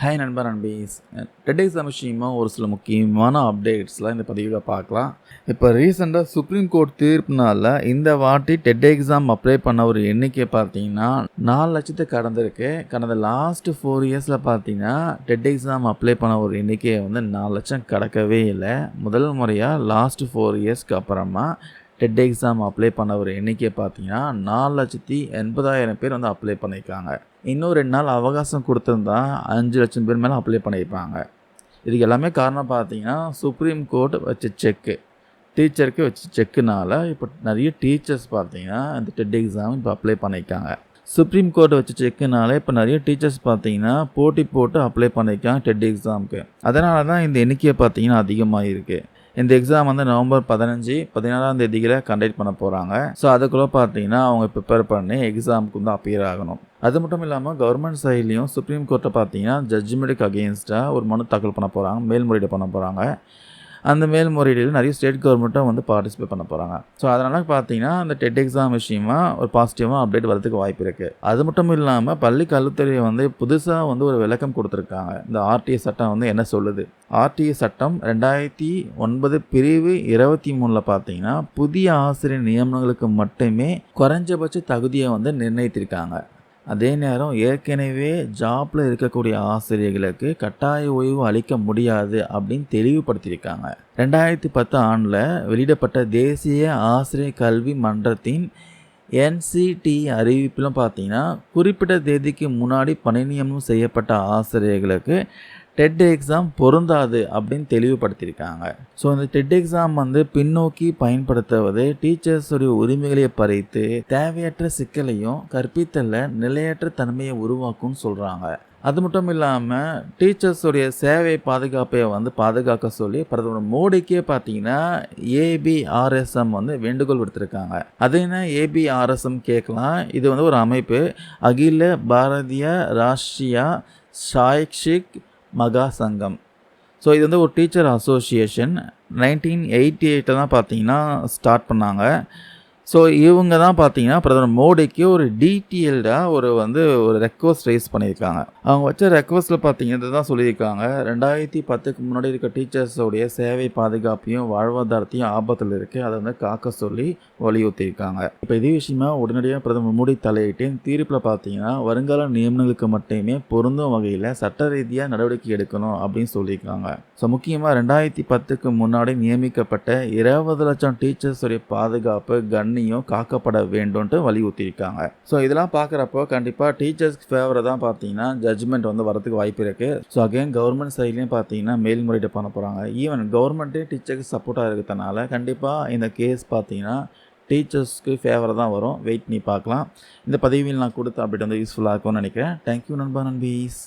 Hi நண்பர் நண்பீஸ் TET exam விஷயமா ஒரு சில முக்கியமான அப்டேட்ஸ்லாம் இந்த பதிவில் பார்க்கலாம். இப்போ ரீசெண்டாக சுப்ரீம் கோர்ட் தீர்ப்புனால இந்த வாட்டி டெட் எக்ஸாம் அப்ளை பண்ண ஒரு எண்ணிக்கை பார்த்தீங்கன்னா நாலு லட்சத்தை கடந்திருக்கு. கடந்த லாஸ்ட் ஃபோர் இயர்ஸில் பார்த்தீங்கன்னா டெட் எக்ஸாம் அப்ளை பண்ண ஒரு எண்ணிக்கையை வந்து நாலு லட்சம் கடக்கவே இல்லை. முதல் முறையாக லாஸ்ட் ஃபோர் இயர்ஸ்க்கு அப்புறமா டெட் எக்ஸாம் அப்ளை பண்ண ஒரு எண்ணிக்கை பார்த்தீங்கன்னா நாலு லட்சத்தி எண்பதாயிரம் பேர் வந்து அப்ளை பண்ணியிருக்காங்க. இன்னும் ரெண்டு நாள் அவகாசம் கொடுத்துருந்தா அஞ்சு லட்சம் பேர் மேலே அப்ளை பண்ணியிருப்பாங்க. இதுக்கு எல்லாமே காரணம் பார்த்தீங்கன்னா சுப்ரீம் கோர்ட் வச்ச செக்கு டீச்சருக்கு வச்ச செக்குனால இப்போ நிறைய டீச்சர்ஸ் பார்த்தீங்கன்னா இந்த டெட் எக்ஸாம் இப்போ அப்ளை பண்ணியிருக்காங்க. சுப்ரீம் கோர்ட் வச்ச செக்குனால இப்போ நிறைய டீச்சர்ஸ் பார்த்தீங்கன்னா போட்டி போட்டு அப்ளை பண்ணியிருக்காங்க டெட் எக்ஸாமுக்கு அதனால தான் இந்த எண்ணிக்கையை பார்த்தீங்கன்னா அதிகமாக இருக்குது இந்த எக்ஸாம் வந்து நவம்பர் பதினஞ்சு பதினாறாம் தேதியில் கண்டக்ட் பண்ண போகிறாங்க ஸோ அதுக்குள்ளே பார்த்தீங்கன்னா அவங்க ப்ரிப்பேர் பண்ணி எக்ஸாமுக்கு வந்து அப்பியர் ஆகணும். அது மட்டும் இல்லாமல் கவர்மெண்ட் சைட்லேயும் சுப்ரீம் கோர்ட்டை பார்த்தீங்கன்னா ஜட்ஜ்மெண்ட்டுக்கு அகேன்ஸ்டாக ஒரு மனு தாக்கல் பண்ண போகிறாங்க மேல்முறையீடு பண்ண போகிறாங்க அந்த மேல்முறையீடில் நிறைய ஸ்டேட் கவர்மெண்ட்டும் வந்து பார்ட்டிசிபேட் பண்ண போகிறாங்க ஸோ அதனால் பார்த்தீங்கன்னா அந்த டெட் எக்ஸாம் விஷயமா ஒரு பாசிட்டிவாக அப்டேட் வரதுக்கு வாய்ப்பு இருக்குது அது மட்டும் இல்லாமல் பள்ளி கல்வித்துறை வந்து புதுசாக வந்து ஒரு விளக்கம் கொடுத்துருக்காங்க. இந்த ஆர்டிஏ சட்டம் வந்து என்ன சொல்லுது? ஆர்டிஏ சட்டம் ரெண்டாயிரத்தி ஒன்பது பிரிவு இருபத்தி மூணில் பார்த்தீங்கன்னா புதிய ஆசிரியர் நியமனங்களுக்கு மட்டுமே குறைஞ்சபட்ச தகுதியை வந்து நிர்ணயித்திருக்காங்க. அதே நேரம் ஏற்கனவே ஜாப்பில் இருக்கக்கூடிய ஆசிரியர்களுக்கு கட்டாய ஓய்வு அளிக்க முடியாது அப்படின்னு தெளிவுபடுத்தியிருக்காங்க. ரெண்டாயிரத்தி பத்து ஆண்டில் வெளியிடப்பட்ட தேசிய ஆசிரியர் கல்வி மன்றத்தின் என்சிடி அறிவிப்பிலும் பார்த்தீங்கன்னா குறிப்பிட்ட தேதிக்கு முன்னாடி பணி நியமனம் செய்யப்பட்ட ஆசிரியர்களுக்கு டெட் எக்ஸாம் பொருந்தாது அப்படின்னு தெளிவுபடுத்தியிருக்காங்க. ஸோ இந்த டெட் எக்ஸாம் வந்து பின்னோக்கி பயன்படுத்துவது டீச்சர்ஸுடைய உரிமைகளை பறித்து தேவையற்ற சிக்கலையும் கற்பித்தல நிலையற்ற தன்மையை உருவாக்கும்னு சொல்கிறாங்க அது மட்டும் இல்லாமல் டீச்சர்ஸுடைய சேவை பாதுகாப்பை வந்து பாதுகாக்க சொல்லி பிரதமர் மோடிக்கே பார்த்தீங்கன்னா ஏபிஆர்எஸ்எம் வந்து வேண்டுகோள் விடுத்திருக்காங்க. அது என்ன? ஏபிஆர்எஸ்எம் கேட்கலாம். இது வந்து ஒரு அமைப்பு. அகில பாரதிய ராஷ்ட்ரியா சாய்ஷிக் மகா சங்கம். ஸோ இது வந்து ஒரு டீச்சர் அசோசியேஷன் நைன்டீன் எயிட்டி எயிட்டில் தான் பார்த்தீங்கன்னா ஸ்டார்ட் பண்ணாங்க. ஸோ இவங்க தான் பார்த்தீங்கன்னா பிரதமர் மோடிக்கு ஒரு டீட்டெயில்டாக ஒரு வந்து ஒரு ரெக்வஸ்ட் ரைஸ் பண்ணியிருக்காங்க. அவங்க வச்ச ரெக்வஸ்ட்டில் பார்த்தீங்கன்னா தான் சொல்லியிருக்காங்க. ரெண்டாயிரத்தி பத்துக்கு முன்னாடி இருக்க டீச்சர்ஸோடைய சேவை பாதுகாப்பையும் வாழ்வாதாரத்தையும் ஆபத்தில் இருக்குது அதை வந்து காக்க சொல்லி வலியுறுத்தியிருக்காங்க. இப்போ இதே விஷயமா உடனடியாக பிரதமர் மோடி தலையிட்டு தீர்ப்பில் பார்த்தீங்கன்னா வருங்கால நியமனங்களுக்கு மட்டுமே பொருந்தும் வகையில் சட்ட ரீதியாக நடவடிக்கை எடுக்கணும் அப்படின்னு சொல்லியிருக்காங்க. ஸோ முக்கியமாக ரெண்டாயிரத்தி பத்துக்கு முன்னாடி நியமிக்கப்பட்ட இருபது லட்சம் டீச்சர்ஸுடைய பாதுகாப்பு கண் கண்ணியம் காக்கப்பட வேண்டும்ன்ட்டு வலியுறுத்தியிருக்காங்க. ஸோ இதெல்லாம் பார்க்குறப்போ கண்டிப்பாக டீச்சர்ஸ்க்கு ஃபேவரை தான் பார்த்தீங்கன்னா ஜட்ஜ்மெண்ட் வந்து வரதுக்கு வாய்ப்பு இருக்குது ஸோ அகைன் கவர்மெண்ட் சைட்லேயும் பார்த்தீங்கன்னா மேல்முறையீடு பண்ண போகிறாங்க ஈவன் கவர்மெண்ட்டே டீச்சருக்கு சப்போர்ட்டாக இருக்கிறதுனால கண்டிப்பாக இந்த கேஸ் பார்த்தீங்கன்னா டீச்சர்ஸ்க்கு ஃபேவராக தான் வரும். வெயிட் நீ பார்க்கலாம். இந்த பதிவில் நான் கொடுத்த அப்டேட் வந்து யூஸ்ஃபுல்லாக இருக்கும்னு நினைக்கிறேன். தேங்க்யூ நண்பா நண்பீஸ்.